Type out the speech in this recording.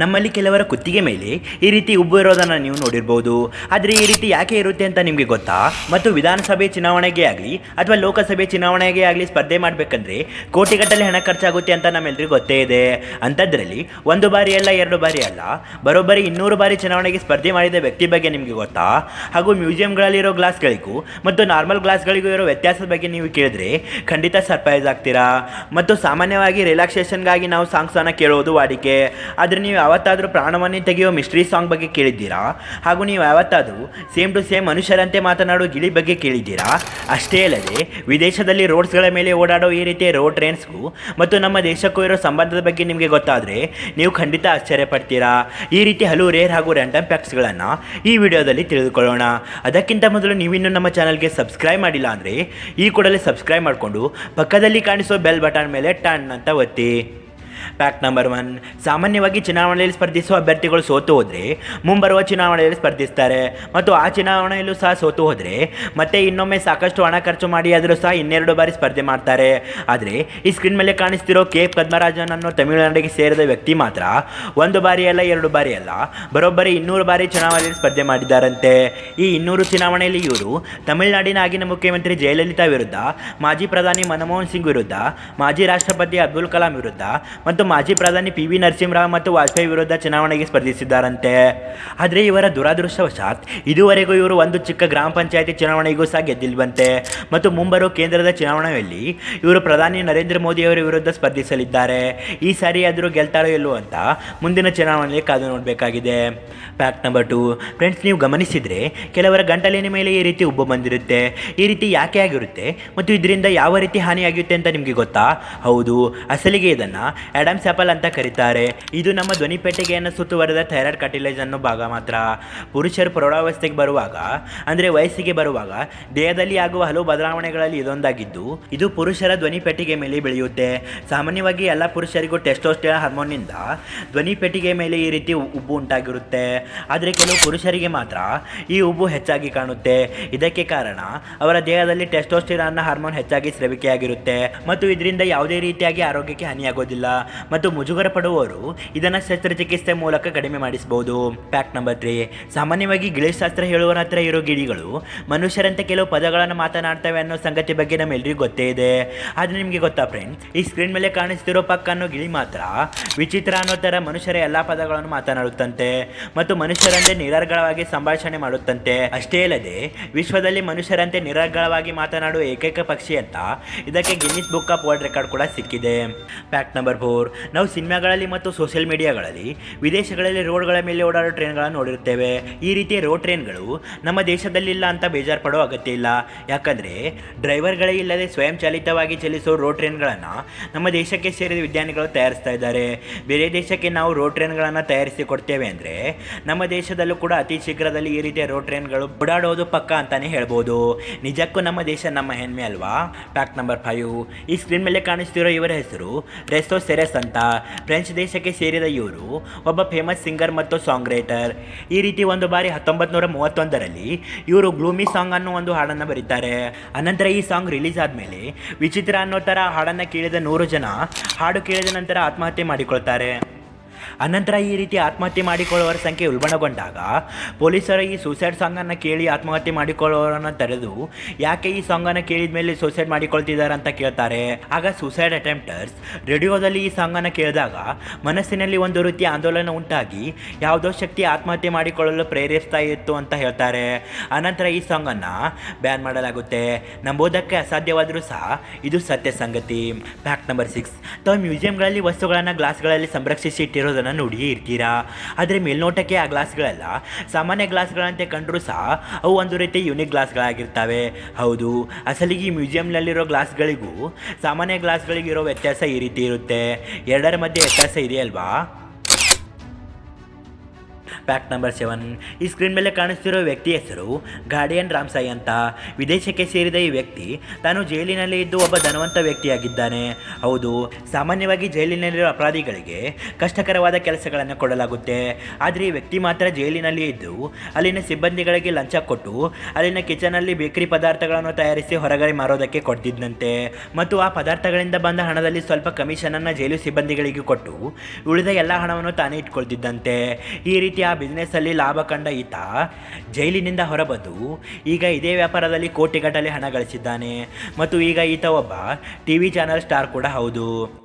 ನಮ್ಮಲ್ಲಿ ಕೆಲವರ ಕುತ್ತಿಗೆ ಮೇಲೆ ಈ ರೀತಿ ಉಬ್ಬು ಇರೋದನ್ನು ನೀವು ನೋಡಿರ್ಬೋದು. ಆದರೆ ಈ ರೀತಿ ಯಾಕೆ ಇರುತ್ತೆ ಅಂತ ನಿಮಗೆ ಗೊತ್ತಾ? ಮತ್ತು ವಿಧಾನಸಭೆ ಚುನಾವಣೆಗೆ ಆಗಲಿ ಅಥವಾ ಲೋಕಸಭೆ ಚುನಾವಣೆಗೆ ಆಗಲಿ ಸ್ಪರ್ಧೆ ಮಾಡಬೇಕಂದ್ರೆ ಕೋಟಿಗಟ್ಟಲೆ ಹಣ ಖರ್ಚಾಗುತ್ತೆ ಅಂತ ನಮ್ಮೆಲ್ಲರಿಗೂ ಗೊತ್ತೇ ಇದೆ. ಅಂಥದ್ರಲ್ಲಿ ಒಂದು ಬಾರಿ ಅಲ್ಲ, ಎರಡು ಬಾರಿ ಅಲ್ಲ, ಬರೋಬ್ಬರಿ ಇನ್ನೂರು ಬಾರಿ ಚುನಾವಣೆಗೆ ಸ್ಪರ್ಧೆ ಮಾಡಿದ ವ್ಯಕ್ತಿ ಬಗ್ಗೆ ನಿಮಗೆ ಗೊತ್ತಾ? ಹಾಗೂ ಮ್ಯೂಸಿಯಂಗಳಲ್ಲಿರೋ ಗ್ಲಾಸ್ಗಳಿಗೂ ಮತ್ತು ನಾರ್ಮಲ್ ಗ್ಲಾಸ್ಗಳಿಗೂ ಇರೋ ವ್ಯತ್ಯಾಸದ ಬಗ್ಗೆ ನೀವು ಕೇಳಿದ್ರೆ ಖಂಡಿತ ಸರ್ಪ್ರೈಸ್ ಆಗ್ತೀರಾ? ಮತ್ತು ಸಾಮಾನ್ಯವಾಗಿ ರಿಲ್ಯಾಕ್ಸೇಷನ್ಗಾಗಿ ನಾವು ಸಾಂಗ್ಸನ್ನು ಕೇಳೋದು ವಾಡಿಕೆ. ಆದರೆ ನೀವು ಯಾವತ್ತಾದರೂ ಪ್ರಾಣವನ್ನೇ ತೆಗೆಯೋ ಮಿಸ್ಟ್ರಿ ಸಾಂಗ್ ಬಗ್ಗೆ ಕೇಳಿದ್ದೀರಾ? ಹಾಗೂ ನೀವು ಯಾವತ್ತಾದರೂ ಸೇಮ್ ಟು ಸೇಮ್ ಮನುಷ್ಯರಂತೆ ಮಾತನಾಡೋ ಗಿಳಿ ಬಗ್ಗೆ ಕೇಳಿದ್ದೀರಾ? ಅಷ್ಟೇ ಅಲ್ಲದೆ, ವಿದೇಶದಲ್ಲಿ ರೋಡ್ಸ್ಗಳ ಮೇಲೆ ಓಡಾಡೋ ಈ ರೀತಿಯ ರೋಡ್ ಟ್ರೈನ್ಸ್ಗೂ ಮತ್ತು ನಮ್ಮ ದೇಶಕ್ಕೂ ಇರೋ ಸಂಬಂಧದ ಬಗ್ಗೆ ನಿಮಗೆ ಗೊತ್ತಾದರೆ ನೀವು ಖಂಡಿತ ಆಶ್ಚರ್ಯ ಪಡ್ತೀರಾ ಈ ರೀತಿ ಹಲವು ರೇರ್ ಹಾಗೂ ರ್ಯಾಂಡಮ್ ಫ್ಯಾಕ್ಟ್ಸ್ಗಳನ್ನು ಈ ವಿಡಿಯೋದಲ್ಲಿ ತಿಳಿದುಕೊಳ್ಳೋಣ. ಅದಕ್ಕಿಂತ ಮೊದಲು ನೀವಿನ್ನೂ ನಮ್ಮ ಚಾನಲ್ಗೆ ಸಬ್ಸ್ಕ್ರೈಬ್ ಮಾಡಿಲ್ಲ ಅಂದರೆ ಈ ಕೂಡಲೇ ಸಬ್ಸ್ಕ್ರೈಬ್ ಮಾಡಿಕೊಂಡು ಪಕ್ಕದಲ್ಲಿ ಕಾಣಿಸೋ ಬೆಲ್ ಬಟನ್ ಮೇಲೆ ಟನ್ ಅಂತ ಒತ್ತಿ. ಫ್ಯಾಕ್ಟ್ ನಂಬರ್ ಒನ್ ಸಾಮಾನ್ಯವಾಗಿ ಚುನಾವಣೆಯಲ್ಲಿ ಸ್ಪರ್ಧಿಸುವ ಅಭ್ಯರ್ಥಿಗಳು ಸೋತು ಹೋದರೆ ಮುಂಬರುವ ಚುನಾವಣೆಯಲ್ಲಿ ಸ್ಪರ್ಧಿಸ್ತಾರೆ. ಮತ್ತು ಆ ಚುನಾವಣೆಯಲ್ಲೂ ಸಹ ಸೋತು ಹೋದರೆ ಮತ್ತೆ ಇನ್ನೊಮ್ಮೆ ಸಾಕಷ್ಟು ಹಣ ಖರ್ಚು ಮಾಡಿ ಆದರೂ ಸಹ ಇನ್ನೆರಡು ಬಾರಿ ಸ್ಪರ್ಧೆ ಮಾಡ್ತಾರೆ. ಆದರೆ ಈ ಸ್ಕ್ರೀನ್ ಮೇಲೆ ಕಾಣಿಸ್ತಿರೋ ಕೆ. ಪದ್ಮರಾಜನ್ ಅನ್ನೋ ತಮಿಳುನಾಡಿಗೆ ಸೇರಿದ ವ್ಯಕ್ತಿ ಮಾತ್ರ ಒಂದು ಬಾರಿ ಅಲ್ಲ, ಎರಡು ಬಾರಿ ಅಲ್ಲ, ಬರೋಬ್ಬರಿ ಇನ್ನೂರು ಬಾರಿ ಚುನಾವಣೆಯಲ್ಲಿ ಸ್ಪರ್ಧೆ ಮಾಡಿದ್ದಾರಂತೆ. ಈ ಇನ್ನೂರು ಚುನಾವಣೆಯಲ್ಲಿ ಇವರು ತಮಿಳುನಾಡಿನ ಆಗಿನ ಮುಖ್ಯಮಂತ್ರಿ ಜಯಲಲಿತಾ ವಿರುದ್ಧ, ಮಾಜಿ ಪ್ರಧಾನಿ ಮನಮೋಹನ್ ಸಿಂಗ್ ವಿರುದ್ಧ, ಮಾಜಿ ರಾಷ್ಟ್ರಪತಿ ಅಬ್ದುಲ್ ಕಲಾಂ ವಿರುದ್ಧ ಮತ್ತು ಮಾಜಿ ಪ್ರಧಾನಿ ಪಿ ವಿ ನರಸಿಂಹರಾವ್ ಮತ್ತು ವಾಜಪೇಯಿ ವಿರುದ್ಧ ಚುನಾವಣೆಗೆ ಸ್ಪರ್ಧಿಸಿದ್ದಾರಂತೆ. ಆದರೆ ಇವರ ದುರಾದೃಷ್ಟವಶಾತ್ ಇದುವರೆಗೂ ಇವರು ಒಂದು ಚಿಕ್ಕ ಗ್ರಾಮ ಪಂಚಾಯತಿ ಚುನಾವಣೆಗೂ ಸಹ ಗೆದ್ದಿಲ್ವಂತೆ. ಮತ್ತು ಮುಂಬರುವ ಕೇಂದ್ರದ ಚುನಾವಣೆಯಲ್ಲಿ ಇವರು ಪ್ರಧಾನಿ ನರೇಂದ್ರ ಮೋದಿಯವರ ವಿರುದ್ಧ ಸ್ಪರ್ಧಿಸಲಿದ್ದಾರೆ. ಈ ಸಾರಿ ಆದರೂ ಗೆಲ್ತಾರೋ ಇಲ್ಲೋ ಅಂತ ಮುಂದಿನ ಚುನಾವಣೆಯಲ್ಲಿ ಕಾದು ನೋಡಬೇಕಾಗಿದೆ. ಫ್ಯಾಕ್ಟ್ ನಂಬರ್ ಟು ಫ್ರೆಂಡ್ಸ್ ನೀವು ಗಮನಿಸಿದರೆ ಕೆಲವರ ಗಂಟಲಿನ ಮೇಲೆ ಈ ರೀತಿ ಉಬ್ಬು ಬಂದಿರುತ್ತೆ. ಈ ರೀತಿ ಯಾಕೆ ಆಗಿರುತ್ತೆ? ಮತ್ತು ಇದರಿಂದ ಯಾವ ರೀತಿ ಹಾನಿಯಾಗಿರುತ್ತೆ ಅಂತ ನಿಮಗೆ ಗೊತ್ತಾ? ಹೌದು, ಅಸಲಿಗೆ ಇದನ್ನು ಆಡಮ್ಸ್ ಆಪಲ್ ಅಂತ ಕರೀತಾರೆ. ಇದು ನಮ್ಮ ಧ್ವನಿ ಪೆಟ್ಟಿಗೆಯನ್ನು ಸುತ್ತುವರೆದ ಥೈರಾಯ್ಡ್ ಕಟಿಲೇಜ್ ಅನ್ನೋ ಭಾಗ ಮಾತ್ರ. ಪುರುಷರು ಪ್ರೌಢಾವಸ್ಥೆಗೆ ಬರುವಾಗ, ಅಂದರೆ ವಯಸ್ಸಿಗೆ ಬರುವಾಗ, ದೇಹದಲ್ಲಿ ಆಗುವ ಹಲವು ಬದಲಾವಣೆಗಳಲ್ಲಿ ಇದೊಂದಾಗಿದ್ದು, ಇದು ಪುರುಷರ ಧ್ವನಿ ಪೆಟ್ಟಿಗೆ ಮೇಲೆ ಬೆಳೆಯುತ್ತೆ. ಸಾಮಾನ್ಯವಾಗಿ ಎಲ್ಲ ಪುರುಷರಿಗೂ ಟೆಸ್ಟೋಸ್ಟೆರಾನ್ ಹಾರ್ಮೋನ್ನಿಂದ ಧ್ವನಿ ಪೆಟ್ಟಿಗೆ ಮೇಲೆ ಈ ರೀತಿ ಉಬ್ಬು ಉಂಟಾಗಿರುತ್ತೆ. ಆದರೆ ಕೆಲವು ಪುರುಷರಿಗೆ ಮಾತ್ರ ಈ ಉಬ್ಬು ಹೆಚ್ಚಾಗಿ ಕಾಣುತ್ತೆ. ಇದಕ್ಕೆ ಕಾರಣ, ಅವರ ದೇಹದಲ್ಲಿ ಟೆಸ್ಟೋಸ್ಟಿರಾನ್ನ ಹಾರ್ಮೋನ್ ಹೆಚ್ಚಾಗಿ ಸ್ರವಿಕೆಯಾಗಿರುತ್ತೆ. ಮತ್ತು ಇದರಿಂದ ಯಾವುದೇ ರೀತಿಯಾಗಿ ಆರೋಗ್ಯಕ್ಕೆ ಹಾನಿಯಾಗೋದಿಲ್ಲ. ಮತ್ತು ಮುಜುಗರ ಪಡುವವರು ಇದನ್ನು ಶಸ್ತ್ರಚಿಕಿತ್ಸೆ ಮೂಲಕ ಕಡಿಮೆ ಮಾಡಿಸಬಹುದು. ಫ್ಯಾಕ್ಟ್ ನಂಬರ್ ತ್ರೀ ಸಾಮಾನ್ಯವಾಗಿ ಗಿಳಿಶಾಸ್ತ್ರ ಹೇಳುವರ ಹತ್ರ ಇರೋ ಗಿಳಿಗಳು ಮನುಷ್ಯರಂತೆ ಕೆಲವು ಪದಗಳನ್ನು ಮಾತನಾಡ್ತವೆ ಅನ್ನೋ ಸಂಗತಿ ಬಗ್ಗೆ ನಮ್ಮೆಲ್ಲರಿಗೂ ಗೊತ್ತೇ ಇದೆ. ಆದರೆ ನಿಮಗೆ ಗೊತ್ತಾ ಫ್ರೆಂಡ್ಸ್ ಈ ಸ್ಕ್ರೀನ್ ಮೇಲೆ ಕಾಣಿಸ್ತಿರೋ ಪಕ್ಕ ಅನ್ನೋ ಗಿಳಿ ಮಾತ್ರ ವಿಚಿತ್ರ ಅನ್ನೋ ಥರ ಮನುಷ್ಯರ ಎಲ್ಲ ಪದಗಳನ್ನು ಮಾತನಾಡುತ್ತಂತೆ ಮತ್ತು ಮನುಷ್ಯರಂತೆ ನಿರರ್ಗಳವಾಗಿ ಸಂಭಾಷಣೆ ಮಾಡುತ್ತಂತೆ. ಅಷ್ಟೇ ಅಲ್ಲದೆ ವಿಶ್ವದಲ್ಲಿ ಮನುಷ್ಯರಂತೆ ನಿರರ್ಗಳವಾಗಿ ಮಾತನಾಡುವ ಏಕೈಕ ಪಕ್ಷಿ ಅಂತ ಇದಕ್ಕೆ Guinness book of world record ಕೂಡ ಸಿಕ್ಕಿದೆ. ಫ್ಯಾಕ್ಟ್ ನಂಬರ್ ಫೋರ್ ನಾವು ಸಿನಿಮಾಗಳಲ್ಲಿ ಮತ್ತು ಸೋಷಿಯಲ್ ಮೀಡಿಯಾಗಳಲ್ಲಿ, ವಿದೇಶಗಳಲ್ಲಿ ರೋಡ್ಗಳ ಮೇಲೆ ಓಡಾಡೋ ಟ್ರೈನ್ಗಳನ್ನು ನೋಡಿರುತ್ತೇವೆ. ಈ ರೀತಿಯ ರೋಡ್ ಟ್ರೈನ್ಗಳು ನಮ್ಮ ದೇಶದಲ್ಲಿಲ್ಲ ಅಂತ ಬೇಜಾರು ಪಡೋ ಅಗತ್ಯ ಇಲ್ಲ. ಯಾಕಂದರೆ, ಡ್ರೈವರ್ಗಳೇ ಇಲ್ಲದೆ ಸ್ವಯಂ ಚಾಲಿತವಾಗಿ ಚಲಿಸೋ ರೋಡ್ ಟ್ರೈನ್ಗಳನ್ನು ನಮ್ಮ ದೇಶಕ್ಕೆ ಸೇರಿದ ವಿಜ್ಞಾನಿಗಳು ತಯಾರಿಸ್ತಾ ಇದ್ದಾರೆ. ಬೇರೆ ದೇಶಕ್ಕೆ ನಾವು ರೋಡ್ ಟ್ರೈನ್ಗಳನ್ನು ತಯಾರಿಸಿ ಕೊಡ್ತೇವೆ ಅಂದರೆ, ನಮ್ಮ ದೇಶದಲ್ಲೂ ಕೂಡ ಅತಿ ಶೀಘ್ರದಲ್ಲಿ ಈ ರೀತಿಯ ರೋಡ್ ಟ್ರೈನ್ಗಳು ಓಡಾಡೋದು ಪಕ್ಕ ಅಂತಲೇ ಹೇಳ್ಬೋದು. ನಿಜಕ್ಕೂ ನಮ್ಮ ದೇಶ ನಮ್ಮ ಹೆಮ್ಮೆ ಅಲ್ವಾ? ಫ್ಯಾಕ್ಟ್ ನಂಬರ್ ಫೈವ್ ಈ ಸ್ಕ್ರೀನ್ ಮೇಲೆ ಕಾಣಿಸ್ತಿರೋ ಇವರ ಹೆಸರು ರೆಸ್ಟೋ ಸೆರೆಸ್ ಅಂತ. ಫ್ರೆಂಚ್ ದೇಶಕ್ಕೆ ಸೇರಿದ ಇವರು ಒಬ್ಬ ಫೇಮಸ್ ಸಿಂಗರ್ ಮತ್ತು ಸಾಂಗ್ ರೈಟರ್ ಈ ರೀತಿ ಒಂದು ಬಾರಿ ಹತ್ತೊಂಬತ್ತು ನೂರ ಮೂವತ್ತೊಂದರಲ್ಲಿ ಇವರು ಗ್ಲೂಮಿ ಸಾಂಗ್ ಅನ್ನೋ ಒಂದು ಹಾಡನ್ನು ಬರೀತಾರೆ. ಅನಂತರ ಈ ಸಾಂಗ್ ರಿಲೀಸ್ ಆದಮೇಲೆ ವಿಚಿತ್ರ ಅನ್ನೋ ಥರ ಹಾಡನ್ನು ಕೇಳಿದ ನೂರು ಜನ ಹಾಡು ಕೇಳಿದ ನಂತರ ಆತ್ಮಹತ್ಯೆ ಮಾಡಿಕೊಳ್ತಾರೆ. ಅನಂತರ ಈ ರೀತಿ ಆತ್ಮಹತ್ಯೆ ಮಾಡಿಕೊಳ್ಳುವವರ ಸಂಖ್ಯೆ ಉಲ್ಬಣಗೊಂಡಾಗ ಪೊಲೀಸರು ಈ ಸೂಸೈಡ್ ಸಾಂಗನ್ನು ಕೇಳಿ ಆತ್ಮಹತ್ಯೆ ಮಾಡಿಕೊಳ್ಳುವವರನ್ನು ತೆರೆದು ಯಾಕೆ ಈ ಸಾಂಗನ್ನು ಕೇಳಿದ ಮೇಲೆ ಸೂಸೈಡ್ ಮಾಡಿಕೊಳ್ತಿದ್ದಾರೆ ಅಂತ ಕೇಳ್ತಾರೆ. ಆಗ ಸೂಸೈಡ್ ಅಟೆಂಪ್ಟರ್ಸ್ ರೇಡಿಯೋದಲ್ಲಿ ಈ ಸಾಂಗನ್ನು ಕೇಳಿದಾಗ ಮನಸ್ಸಿನಲ್ಲಿ ಒಂದು ರೀತಿಯ ಆಂದೋಲನ ಉಂಟಾಗಿ ಯಾವುದೋ ಶಕ್ತಿ ಆತ್ಮಹತ್ಯೆ ಮಾಡಿಕೊಳ್ಳಲು ಪ್ರೇರೇಪಿಸ್ತಾ ಇತ್ತು ಅಂತ ಹೇಳ್ತಾರೆ. ಅನಂತರ ಈ ಸಾಂಗನ್ನು ಬ್ಯಾನ್ ಮಾಡಲಾಗುತ್ತೆ. ನಂಬೋದಕ್ಕೆ ಅಸಾಧ್ಯವಾದರೂ ಸಹ ಇದು ಸತ್ಯ ಸಂಗತಿ. ಫ್ಯಾಕ್ಟ್ ನಂಬರ್ ಸಿಕ್ಸ್ ತಾವು ಮ್ಯೂಸಿಯಂಗಳಲ್ಲಿ ವಸ್ತುಗಳನ್ನು ಗ್ಲಾಸ್ಗಳಲ್ಲಿ ಸಂರಕ್ಷಿಸಿ ಇಟ್ಟಿರೋದನ್ನು ನೋಡಿಯೇ ಇರ್ತೀರಾ? ಆದರೆ ಮೇಲ್ನೋಟಕ್ಕೆ ಆ ಗ್ಲಾಸ್ಗಳೆಲ್ಲ. ಸಾಮಾನ್ಯ ಗ್ಲಾಸ್ಗಳಂತೆ ಕಂಡರೂ ಸಹ ಅವು ಒಂದು ರೀತಿ ಯುನಿಕ್ ಗ್ಲಾಸ್ಗಳಾಗಿರ್ತವೆ. ಹೌದು, ಅಸಲಿಗೆ ಈ ಮ್ಯೂಸಿಯಂನಲ್ಲಿರೋ ಗ್ಲಾಸ್ಗಳಿಗೂ ಸಾಮಾನ್ಯ ಗ್ಲಾಸ್ಗಳಿಗಿರೋ ವ್ಯತ್ಯಾಸ ಈ ರೀತಿ ಇರುತ್ತೆ. ಎರಡರ ಮಧ್ಯೆ ವ್ಯತ್ಯಾಸ ಇದೆಯಲ್ವಾ? ಫ್ಯಾಕ್ಟ್ ನಂಬರ್ ಸೆವೆನ್ ಈ ಸ್ಕ್ರೀನ್ ಮೇಲೆ ಕಾಣಿಸ್ತಿರೋ ವ್ಯಕ್ತಿ ಹೆಸರು ಗಾರ್ಡಿಯನ್ ರಾಮ್ಸಾಯಿ ಅಂತ. ವಿದೇಶಕ್ಕೆ ಸೇರಿದ ಈ ವ್ಯಕ್ತಿ ತಾನು ಜೈಲಿನಲ್ಲಿ ಇದ್ದು ಒಬ್ಬ ಧನವಂತ ವ್ಯಕ್ತಿಯಾಗಿದ್ದಾನೆ. ಹೌದು, ಸಾಮಾನ್ಯವಾಗಿ ಜೈಲಿನಲ್ಲಿರುವ ಅಪರಾಧಿಗಳಿಗೆ ಕಷ್ಟಕರವಾದ ಕೆಲಸಗಳನ್ನು ಕೊಡಲಾಗುತ್ತೆ. ಆದರೆ ಈ ವ್ಯಕ್ತಿ ಮಾತ್ರ ಜೈಲಿನಲ್ಲಿ ಇದ್ದು ಅಲ್ಲಿನ ಸಿಬ್ಬಂದಿಗಳಿಗೆ ಲಂಚ ಕೊಟ್ಟು ಅಲ್ಲಿನ ಕಿಚನಲ್ಲಿ ಬೇಕರಿ ಪದಾರ್ಥಗಳನ್ನು ತಯಾರಿಸಿ ಹೊರಗಡೆ ಮಾರೋದಕ್ಕೆ ಕೊಡ್ತಿದ್ದಂತೆ ಮತ್ತು ಆ ಪದಾರ್ಥಗಳಿಂದ ಬಂದ ಹಣದಲ್ಲಿ ಸ್ವಲ್ಪ ಕಮಿಷನನ್ನು ಜೈಲು ಸಿಬ್ಬಂದಿಗಳಿಗೆ ಕೊಟ್ಟು ಉಳಿದ ಎಲ್ಲ ಹಣವನ್ನು ತಾನೇ ಇಟ್ಕೊಳ್ತಿದ್ದಂತೆ. ಈ ರೀತಿ ಬಿಸ್ನೆಸ್ಸಲ್ಲಿ ಲಾಭ ಕಂಡ ಈತ ಜೈಲಿನಿಂದ ಹೊರಬಂದು ಈಗ ಇದೇ ವ್ಯಾಪಾರದಲ್ಲಿ ಕೋಟಿಗಟ್ಟಲೆ ಹಣ ಗಳಿಸಿದ್ದಾನೆ. ಮತ್ತು ಈಗ ಈತ ಒಬ್ಬ ಟಿ ಚಾನಲ್ ಸ್ಟಾರ್ ಕೂಡ ಹೌದು.